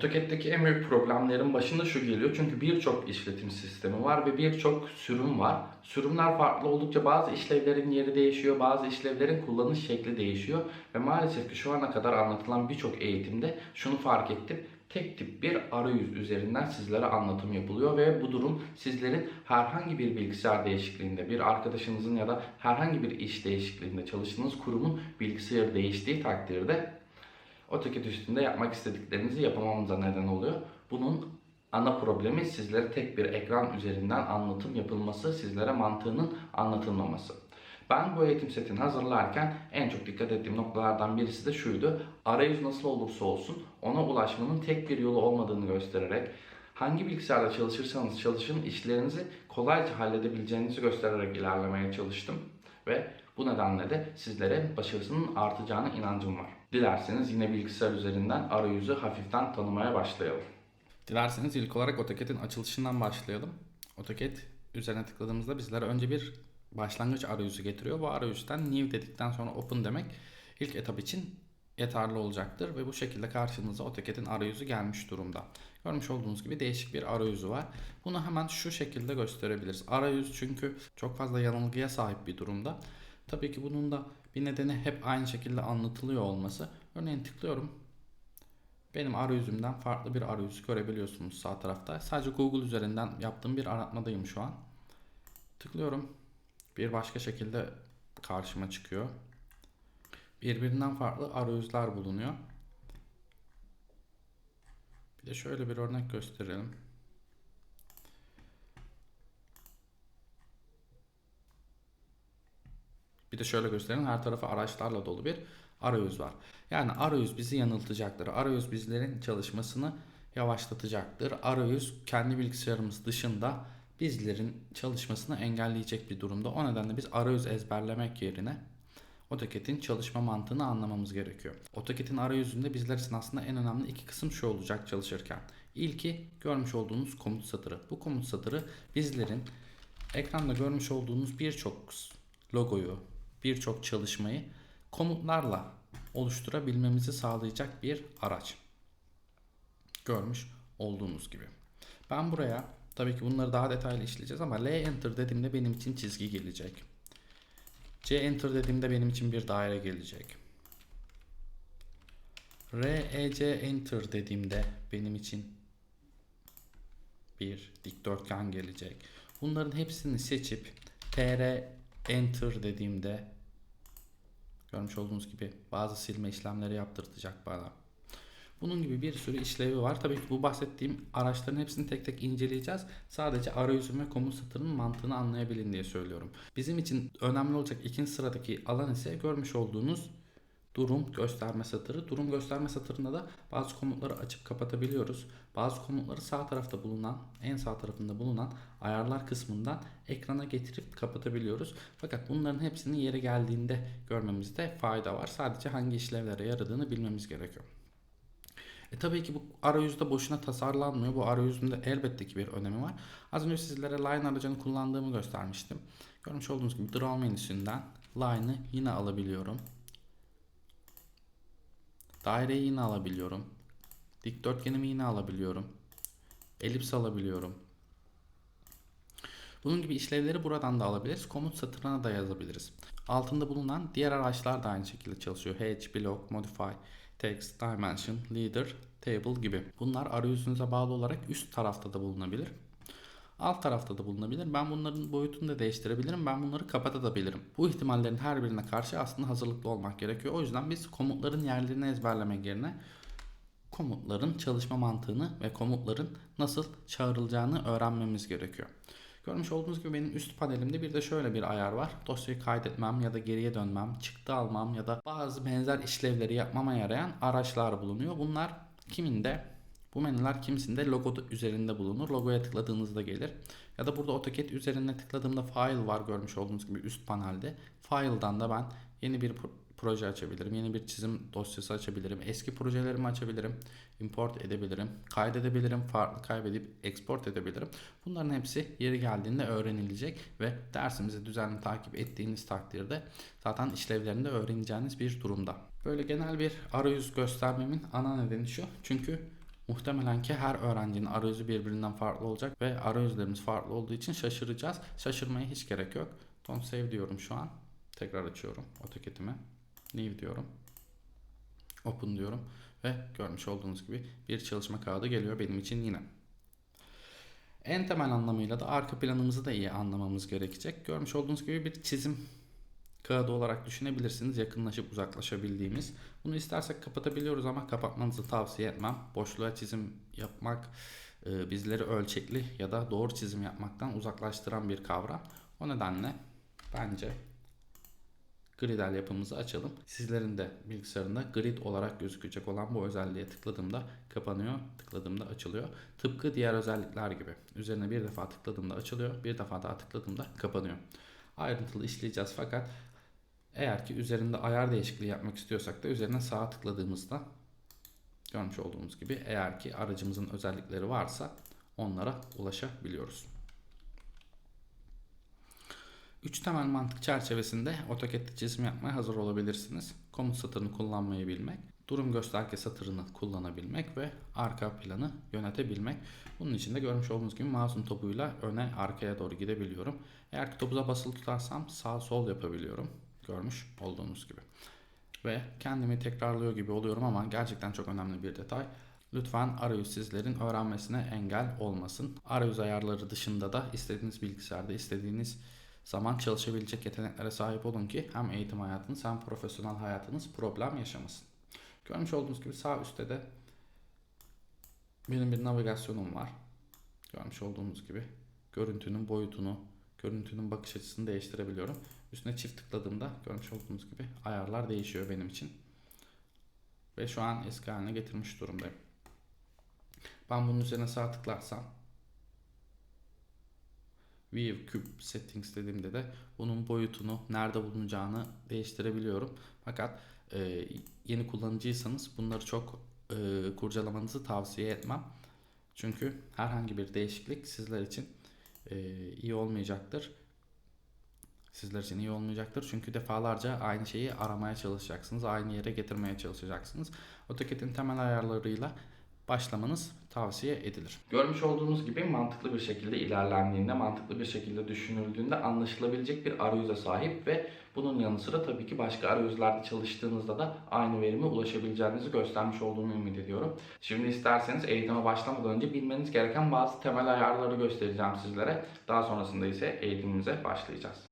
AutoCAD'deki en büyük problemlerin başında şu geliyor. Çünkü birçok işletim sistemi var ve birçok sürüm var. Sürümler farklı oldukça bazı işlevlerin yeri değişiyor, bazı işlevlerin kullanış şekli değişiyor. Ve maalesef ki şu ana kadar anlatılan birçok eğitimde şunu fark ettim. Tek tip bir arayüz üzerinden sizlere anlatım yapılıyor ve bu durum sizlerin herhangi bir bilgisayar değişikliğinde, bir arkadaşınızın ya da herhangi bir iş değişikliğinde çalıştığınız kurumun bilgisayarı değiştiği takdirde AutoCAD üstünde yapmak istediklerinizi yapamamanıza neden oluyor. Bunun ana problemi sizlere tek bir ekran üzerinden anlatım yapılması, sizlere mantığının anlatılmaması. Ben bu eğitim setini hazırlarken en çok dikkat ettiğim noktalardan birisi de şuydu. Arayüz nasıl olursa olsun ona ulaşmanın tek bir yolu olmadığını göstererek hangi bilgisayarda çalışırsanız çalışın işlerinizi kolayca halledebileceğinizi göstererek ilerlemeye çalıştım. Ve bu nedenle de sizlere başarısının artacağına inancım var. Dilerseniz yine bilgisayar üzerinden arayüzü hafiften tanımaya başlayalım. Dilerseniz ilk olarak AutoCAD'in açılışından başlayalım. AutoCAD üzerine tıkladığımızda bizlere önce bir başlangıç arayüzü getiriyor. Bu arayüzden new dedikten sonra open demek ilk etap için yeterli olacaktır ve bu şekilde karşınıza AutoCAD'in arayüzü gelmiş durumda. Görmüş olduğunuz gibi değişik bir arayüzü var. Bunu hemen şu şekilde gösterebiliriz. Arayüz çünkü çok fazla yanılgıya sahip bir durumda. Tabii ki bunun da bir nedeni hep aynı şekilde anlatılıyor olması. Örneğin tıklıyorum. Benim arayüzümden farklı bir arayüz görebiliyorsunuz sağ tarafta. Sadece Google üzerinden yaptığım bir aratmadayım şu an. Tıklıyorum. Bir başka şekilde karşıma çıkıyor. Birbirinden farklı arayüzler bulunuyor. Bir de şöyle bir örnek gösterelim. Bir de şöyle gösterelim. Her tarafı araçlarla dolu bir arayüz var. Yani arayüz bizi yanıltacaktır. Arayüz bizlerin çalışmasını yavaşlatacaktır. Arayüz kendi bilgisayarımız dışında bizlerin çalışmasını engelleyecek bir durumda. O nedenle biz arayüz ezberlemek yerine AutoCAD'in çalışma mantığını anlamamız gerekiyor. AutoCAD'in arayüzünde bizler için aslında en önemli iki kısım şu olacak çalışırken. İlki görmüş olduğunuz komut satırı. Bu komut satırı bizlerin ekranda görmüş olduğunuz birçok logoyu, birçok çalışmayı komutlarla oluşturabilmemizi sağlayacak bir araç. Görmüş olduğunuz gibi. Ben buraya tabii ki bunları daha detaylı işleyeceğiz ama L enter dediğimde benim için çizgi gelecek. C enter dediğimde benim için bir daire gelecek. R, E, C enter dediğimde benim için bir dikdörtgen gelecek. Bunların hepsini seçip TR enter dediğimde görmüş olduğunuz gibi bazı silme işlemleri yaptırtacak bana. Bunun gibi bir sürü işlevi var. Tabii ki bu bahsettiğim araçların hepsini tek tek inceleyeceğiz. Sadece arayüzün ve komut satırının mantığını anlayabilin diye söylüyorum. Bizim için önemli olacak ikinci sıradaki alan ise görmüş olduğunuz durum gösterme satırı. Durum gösterme satırında da bazı komutları açıp kapatabiliyoruz. Bazı komutları sağ tarafta bulunan, en sağ tarafında bulunan ayarlar kısmından ekrana getirip kapatabiliyoruz. Fakat bunların hepsini yeri geldiğinde görmemizde fayda var. Sadece hangi işlevlere yaradığını bilmemiz gerekiyor. E tabii ki bu arayüzde boşuna tasarlanmıyor. Bu arayüzün de elbette ki bir önemi var. Az önce sizlere line aracını kullandığımı göstermiştim. Görmüş olduğunuz gibi draw menüsünden line'ı yine alabiliyorum. Daireyi yine alabiliyorum. Dikdörtgenimi yine alabiliyorum. Elips alabiliyorum. Bunun gibi işlevleri buradan da alabiliriz. Komut satırına da yazabiliriz. Altında bulunan diğer araçlar da aynı şekilde çalışıyor. Hedge, Block, Modify, Text, Dimension, Leader, Table gibi. Bunlar arayüzünüze bağlı olarak üst tarafta da bulunabilir. Alt tarafta da bulunabilir. Ben bunların boyutunu da değiştirebilirim. Ben bunları kapatabilirim. Bu ihtimallerin her birine karşı aslında hazırlıklı olmak gerekiyor. O yüzden biz komutların yerlerini ezberlemek yerine komutların çalışma mantığını ve komutların nasıl çağrılacağını öğrenmemiz gerekiyor. Görmüş olduğunuz gibi benim üst panelimde bir de şöyle bir ayar var. Dosyayı kaydetmem ya da geriye dönmem, çıktı almam ya da bazı benzer işlevleri yapmama yarayan araçlar bulunuyor. Bunlar kiminde bu menüler kimisinde logo üzerinde bulunur. Logoya tıkladığınızda gelir. Ya da burada AutoCAD üzerine tıkladığımda file var görmüş olduğunuz gibi üst panelde. File'dan da ben yeni bir proje açabilirim. Yeni bir çizim dosyası açabilirim. Eski projelerimi açabilirim. Import edebilirim. Kaydedebilirim. Farklı kaybedip export edebilirim. Bunların hepsi yeri geldiğinde öğrenilecek ve dersimizi düzenli takip ettiğiniz takdirde zaten işlevlerinde öğreneceğiniz bir durumda. Böyle genel bir arayüz göstermemin ana nedeni şu. Çünkü Muhtemelen ki her öğrencinin arayüzü birbirinden farklı olacak ve arayüzlerimiz farklı olduğu için şaşıracağız. Şaşırmaya hiç gerek yok. Don't save diyorum şu an. Tekrar açıyorum AutoCAD'imi. New diyorum. Open diyorum. Ve görmüş olduğunuz gibi bir çalışma kağıdı geliyor benim için yine. En temel anlamıyla da arka planımızı da iyi anlamamız gerekecek. Görmüş olduğunuz gibi bir çizim kağıdı olarak düşünebilirsiniz. Yakınlaşıp uzaklaşabildiğimiz. Bunu istersek kapatabiliyoruz ama kapatmanızı tavsiye etmem. Boşluğa çizim yapmak e, bizleri ölçekli ya da doğru çizim yapmaktan uzaklaştıran bir kavram. O nedenle bence Gridel yapımızı açalım. Sizlerin de bilgisayarında grid olarak gözükecek olan bu özelliğe tıkladığımda kapanıyor, tıkladığımda açılıyor. Tıpkı diğer özellikler gibi. Üzerine bir defa tıkladığımda açılıyor, bir defa daha tıkladığımda kapanıyor. Ayrıntılı işleyeceğiz fakat eğer ki üzerinde ayar değişikliği yapmak istiyorsak da üzerine sağa tıkladığımızda görmüş olduğumuz gibi eğer ki aracımızın özellikleri varsa onlara ulaşabiliyoruz. Üç temel mantık çerçevesinde AutoCAD'de çizim yapmaya hazır olabilirsiniz. Komut satırını kullanmayı bilmek, durum gösterge satırını kullanabilmek ve arka planı yönetebilmek. Bunun için de görmüş olduğunuz gibi mouse'un topuyla öne arkaya doğru gidebiliyorum. Eğer ki topuza basılı tutarsam sağ sol yapabiliyorum. Görmüş olduğunuz gibi. Ve kendimi tekrarlıyor gibi oluyorum ama gerçekten çok önemli bir detay. Lütfen arayüz sizlerin öğrenmesine engel olmasın. Arayüz ayarları dışında da istediğiniz bilgisayarda istediğiniz zaman çalışabilecek yeteneklere sahip olun ki hem eğitim hayatınız hem profesyonel hayatınız problem yaşamasın. Görmüş olduğunuz gibi sağ üstte de benim bir navigasyonum var. Görmüş olduğunuz gibi görüntünün boyutunu, görüntünün bakış açısını değiştirebiliyorum. Üstüne çift tıkladığımda görmüş olduğunuz gibi ayarlar değişiyor benim için. Ve şu an eski haline getirmiş durumdayım. Ben bunun üzerine sağ tıklarsam View Cube Settings dediğimde de bunun boyutunu, nerede bulunacağını değiştirebiliyorum. Fakat e, yeni kullanıcıysanız bunları çok e, kurcalamanızı tavsiye etmem. Çünkü herhangi bir değişiklik sizler için e, iyi olmayacaktır. Sizler için iyi olmayacaktır. Çünkü defalarca aynı şeyi aramaya çalışacaksınız. Aynı yere getirmeye çalışacaksınız. AutoCAD'in temel ayarlarıyla başlamanız tavsiye edilir. Görmüş olduğunuz gibi mantıklı bir şekilde ilerlendiğinde, mantıklı bir şekilde düşünüldüğünde anlaşılabilecek bir arayüze sahip ve bunun yanı sıra tabii ki başka arayüzlerde çalıştığınızda da aynı verime ulaşabileceğinizi göstermiş olduğumu ümit ediyorum. Şimdi isterseniz eğitime başlamadan önce bilmeniz gereken bazı temel ayarları göstereceğim sizlere. Daha sonrasında ise eğitimimize başlayacağız.